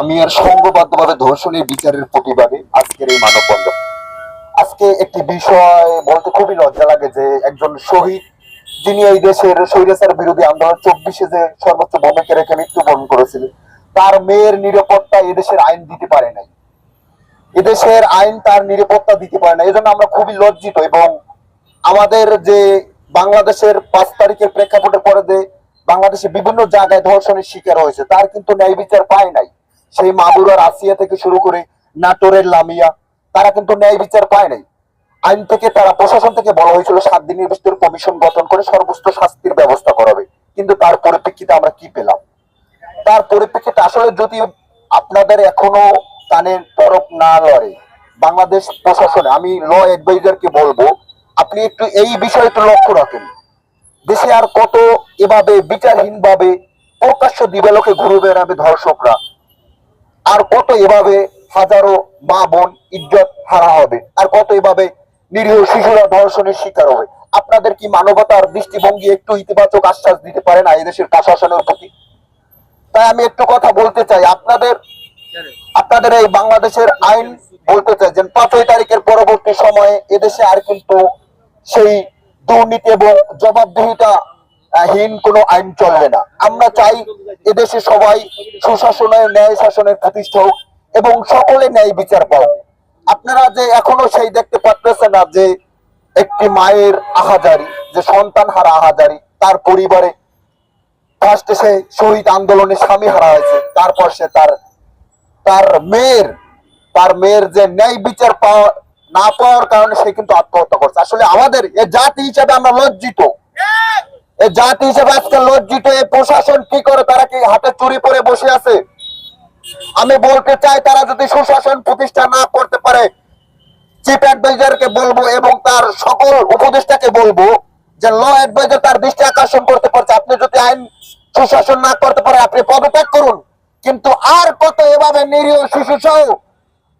আমি আর সংঘবদ্ধভাবে ধর্ষণের বিচারের প্রতিবাদে আজকের এই মানববন্ধন। আজকে একটি বিষয় বলতে খুবই লজ্জা লাগে যে একজন শহীদ, যিনি এই দেশের স্বৈরাচার বিরোধী আন্দোলন চব্বিশে যে সর্বোচ্চ ভূমিকা রেখে মৃত্যুবরণ করেছিলেন তার মেয়ের নিরাপত্তা এদেশের আইন দিতে পারে নাই। এদেশের আইন তার নিরাপত্তা দিতে পারে না এই জন্য আমরা খুবই লজ্জিত এবং আমাদের যে বাংলাদেশের পাঁচ তারিখের প্রেক্ষাপটের পরে যে বাংলাদেশে বিভিন্ন জায়গায় ধর্ষণের শিকার হয়েছে, তার কিন্তু ন্যায় বিচার পায় নাই। সেই মাগুরার আসিয়া থেকে শুরু করে নাটোরের লামিয়া, তারা কিন্তু ন্যায় বিচার পায় নাই। আইন থেকে তারা প্রশাসন থেকে বলা হয়েছিল, সাত দিনের ভিতর কমিশন গঠন করে সর্বোচ্চ শাস্তির ব্যবস্থা করাবে। কিন্তু তার পরিপ্রেক্ষিতে আমরা কি পেলাম? তার পরিপ্রেক্ষিতে আসলে যদি আপনাদের এখনও কানের তরফ না লড়ে, বাংলাদেশ প্রশাসনে, আমি ল অ্যাডভাইজারকে বলব, আপনি একটু এই বিষয়টা লক্ষ্য রাখেন। দেশে আর কত এভাবে বিচারহীন ভাবে প্রকাশ্য দিবালোকে ঘুরে বেড়াবে ধর্ষকরা। আর কত এভাবে হাজারো মা বোন ইজ্জত হারা হবে? আর কত এভাবে নিরীহ শিশুরা ধর্ষণের শিকার হবে? আপনাদের কি মানবতার দৃষ্টিভঙ্গি একটু ইতিবাচক আশ্বাস দিতে পারে না এদেশের প্রশাসনের প্রতি? তাই আমি একটু কথা বলতে চাই। আপনাদের আপনাদের এই বাংলাদেশের আইন বলতে চাই যে পাঁচই তারিখের পরবর্তী সময়ে এদেশে আর কিন্তু সেই দুর্নীতি এবং জবাবদিহিতা হীন কোনো আইন চলবে না। আমরা চাই এদেশে সবাই সুশাসনের, ন্যায় শাসনের প্রতিষ্ঠা হোক এবং সকলে ন্যায় বিচার পাও আপনারা যে এখনও সেই দেখতে পাচ্ছেন না যে একটি মায়ের আহাজারি, যে সন্তান হারা আহাজারি, তার পরিবারে ফার্স্টে সে শহীদ আন্দোলনে স্বামী হারা হয়েছে, তারপর সে তার তার মেয়ের তার মেয়ের যে ন্যায় বিচার পাওয়া না পাওয়ার কারণে সে কিন্তু আত্মহত্যা করছে। আসলে আমাদের এ জাতি হিসাবে আমরা লজ্জিত। জাতি হিসেবে আজকে লজ্জিত এই প্রশাসন কি করে? তারা কি হাতে চুরি পরে বসে আছে? আমি বলতে চাই, তারা যদি সুশাসন প্রতিষ্ঠা না করতে পারে চিফ অ্যাডভাইজারকে বলব এবং তার সকল উপদেষ্টাকে বলব যে ল অ্যাডভাইজার তার দৃষ্টি আকর্ষণ করতে পারছে। আপনি যদি আইন সুশাসন না করতে পারে আপনি পদত্যাগ করুন। কিন্তু আর কত এভাবে নিরীহ শিশু সহ,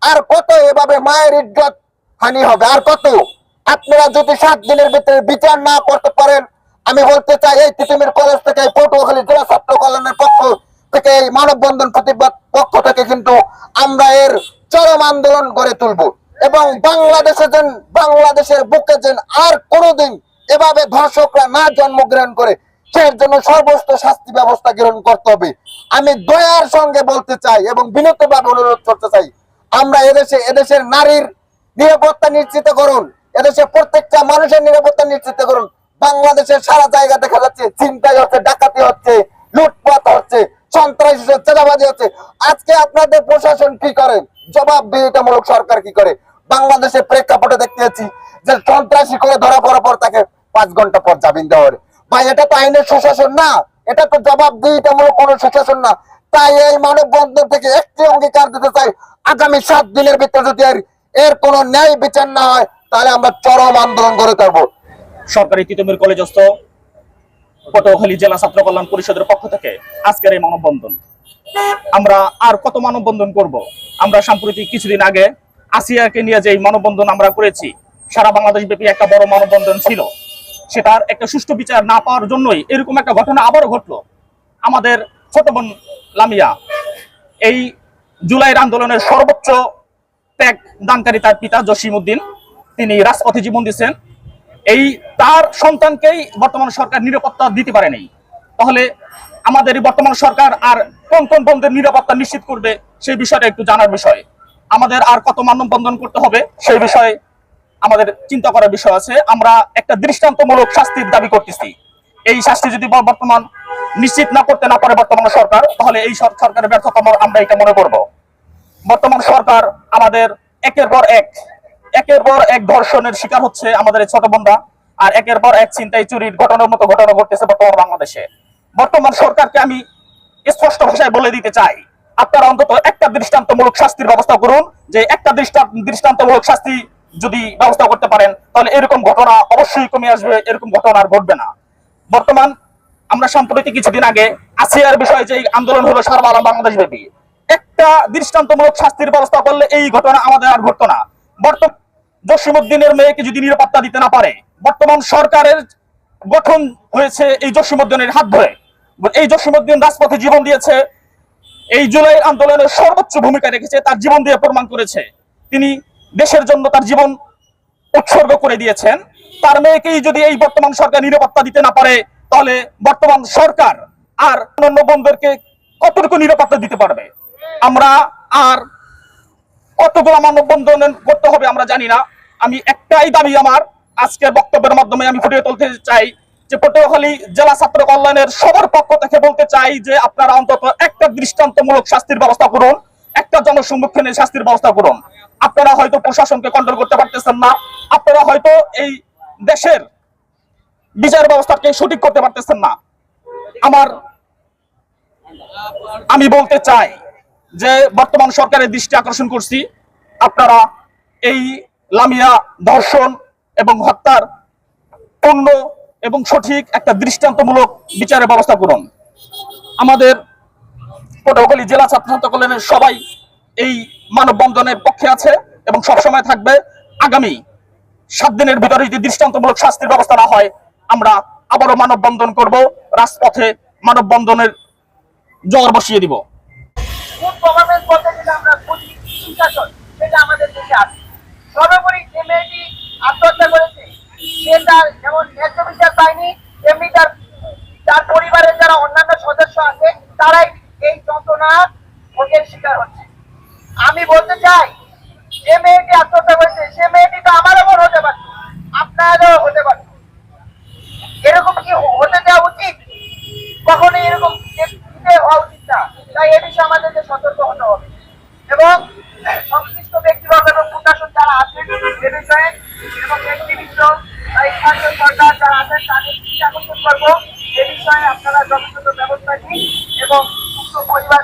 আর কত এভাবে মায়ের ইজ্জত হানি হবে? আর কত? আপনারা যদি সাত দিনের ভিতরে বিচার না করতে পারেন আমি বলতে চাই, এই তিতুমির কলেজ থেকে পটুয়াখালী জেলা ছাত্র কল্যাণের পক্ষ থেকে এই মানববন্ধন প্রতিবাদ পক্ষ থেকে কিন্তু আমরা এর চরম আন্দোলন গড়ে তুলব। এবং বাংলাদেশে যেন, বাংলাদেশের বুকে যেন আর কোনোদিন এভাবে ধর্ষকরা না জন্মগ্রহণ করে, সের জন্য সর্বোচ্চ শাস্তি ব্যবস্থা গ্রহণ করতে হবে। আমি দয়ার সঙ্গে বলতে চাই এবং বিনীতভাবে অনুরোধ করতে চাই, আমরা এদেশে, এদেশের নারীর নিরাপত্তা নিশ্চিত করুন, এদেশে প্রত্যেকটা মানুষের নিরাপত্তা নিশ্চিত করুন। বাংলাদেশের সারা জায়গা দেখা যাচ্ছে চিন্তাই হচ্ছে, ডাকাতি হচ্ছে, লুটপাট হচ্ছে, সন্ত্রাসী চাঁদাবাজি হচ্ছে। আজকে আপনাদের প্রশাসন কি করে? জবাব জবাবদিহিতামূলক সরকার কি করে? বাংলাদেশের প্রেক্ষাপটে দেখতে যাচ্ছি যে সন্ত্রাসী করে ধরা পড়ার পর তাকে পাঁচ ঘণ্টা পর জামিন দেওয়া হয় ভাই, এটা তো আইনের সুশাসন না। এটা তো জবাব জবাবদিহিতামূলক কোনো সুশাসন না। তাই এই মানববন্ধন থেকে একটি অঙ্গীকার দিতে চাই। আগামী সাত দিনের ভিতরে যদি এর কোনো ন্যায় বিচার না হয়, তাহলে আমরা চরম আন্দোলন করে করব সরকারি তিতুমির কলেজস্থ পটুয়াখালী জেলা ছাত্র কল্যাণ পরিষদের পক্ষ থেকে আজকের এই মানববন্ধন। আমরা আর কত মানববন্ধন করব? আমরা সাম্প্রতিক কিছুদিন আগে আসিয়াকে নিয়ে যে মানববন্ধন আমরা করেছি, সারা বাংলাদেশ ব্যাপী একটা বড় মানববন্ধন ছিল। সেটার একটা সুষ্ঠু বিচার না পাওয়ার জন্যই এরকম একটা ঘটনা আবারও ঘটলো। আমাদের ছোট বোন লামিয়া এই জুলাইয়ের আন্দোলনের সর্বোচ্চ ত্যাগ দানকারী তার পিতা জসিম উদ্দিন তিনি রাজপথে জীবন দিচ্ছেন এই তার সন্তানকেই বর্তমান সরকার নিরাপত্তা দিতে পারেনি তাহলে আমাদের বর্তমান সরকার আর কোন কোন বন্ধের নিরাপত্তা নিশ্চিত করবে, সেই বিষয়টা একটু জানার বিষয়। আমাদের আর কত মানববন্ধন করতে হবে, সেই বিষয়ে আমাদের চিন্তা করার বিষয় আছে। আমরা একটা দৃষ্টান্তমূলক শাস্তির দাবি করতেছি। এই শাস্তি যদি বর্তমান নিশ্চিত না করতে না পারে বর্তমান সরকার, তাহলে এই সরকারের ব্যর্থতা আমরা এটা মনে করব। বর্তমান সরকার আমাদের একের পর এক একের পর এক ধর্ষণের শিকার হচ্ছে আমাদের এই ছোট বোনরা। আর একের পর এক চিন্তায় চুরির ঘটনার মতো ঘটনা ঘটতেছে বর্তমান বাংলাদেশে। বর্তমান সরকারকে আমি স্পষ্ট ভাষায় বলে দিতে চাই, আপনারা অন্তত একটা দৃষ্টান্তমূলক শাস্তির ব্যবস্থা করুন। যে একটা দৃষ্টান্তমূলক শাস্তি যদি ব্যবস্থা করতে পারেন, তাহলে এরকম ঘটনা অবশ্যই কমে আসবে, এরকম ঘটনা আর ঘটবে না। বর্তমান আমরা সাম্প্রতিক কিছুদিন আগে আসিয়ার বিষয়ে যে আন্দোলন হলো সারা বাংলাদেশ ব্যাপী একটা দৃষ্টান্তমূলক শাস্তির ব্যবস্থা করলে এই ঘটনা আমাদের আর ঘটতো না। বর্তমান জসিমুদ্দিনের মেয়েকে যদি নিরাপত্তা দিতে না পারে, বর্তমান সরকারের গঠন হয়েছে এই জসিমুদ্দিনের হাত ধরে। এই জসিমুদ্দিন রাজপথে জীবন দিয়েছে, এই জুলাই আন্দোলনের সর্বোচ্চ ভূমিকা রেখেছে, তার জীবন দিয়ে প্রমাণ করেছে। তিনি দেশের জন্য তার জীবন উৎসর্গ করে দিয়েছেন। তার মেয়েকেই যদি এই বর্তমান সরকার নিরাপত্তা দিতে না পারে, তাহলে বর্তমান সরকার আর অন্যান্য বন্ধুদেরকে কতটুকু নিরাপত্তা দিতে পারবে? আমরা আর কতগুলো মানববন্ধন করতে হবে আমরা জানি না। আমি একটাই দাবি আমার, আজকের বক্তব্যের মাধ্যমে আমি ফুটিয়ে তুলতে চাই যে পটুয়াখালী জেলা ছাত্র কল্যাণের সবার পক্ষ থেকে বলতে চাই যে আপনারা অন্তত একটা দৃষ্টান্তমূলক শাস্তির ব্যবস্থা করুন, একটা জনসম্মুখীনের শাস্তির ব্যবস্থা করুন। আপনারা হয়তো প্রশাসনকে কন্ট্রোল করতে পারতেছেন না, আপনারা হয়তো এই দেশের বিচার ব্যবস্থাকে সঠিক করতে পারতেছেন না। আমার, আমি বলতে চাই যে বর্তমান সরকারের দৃষ্টি আকর্ষণ করছি, আপনারা এই লামিয়া ধর্ষণ এবং হত্যার পূর্ণ এবং সঠিক একটা দৃষ্টান্তমূলক বিচারের ব্যবস্থা করুন। আমাদের পটুয়াখালী জেলা ছাত্র কল্যাণের সবাই এই মানববন্ধনের পক্ষে আছে এবং সবসময় থাকবে। আগামী সাত দিনের ভিতরে যদি দৃষ্টান্তমূলক শাস্তির ব্যবস্থা না হয়, আমরা আবারও মানববন্ধন করব। রাজপথে মানববন্ধনের জ্বর বসিয়ে দিব। আমাদের দেশে আছে সর্বোপরি যে মেয়েটি আত্মহত্যা করেছে, সে তার যেমন ন্যায্য বিচার পায়নি, তেমনি তার তার পরিবারের যারা অন্যান্য সদস্য আছে, তারাই এই যন্ত্রণা ভোগের শিকার হচ্ছে। আমি বলতে চাই, যে মেয়েটি আত্মহত্যা করেছে, সে মেয়েটি তো আমারও বোন হতে পারত আপনারও হতে পারত এরকম কি হতে দেওয়া উচিত? কখনোই এরকম হওয়া উচিত না। তাই এ বিষয়ে আমাদেরকে সতর্ক হতে হবে। এবং সংশ্লিষ্ট প্রশাসন যারা আছেন সে বিষয়ে এবং নেতৃবৃন্দ স্থানীয় সরকার যারা আছেন, তাদের আকর্ষণ করব। এ বিষয়ে আপনারা যথাযথ ব্যবস্থা নিন এবং সুস্থ পরিবার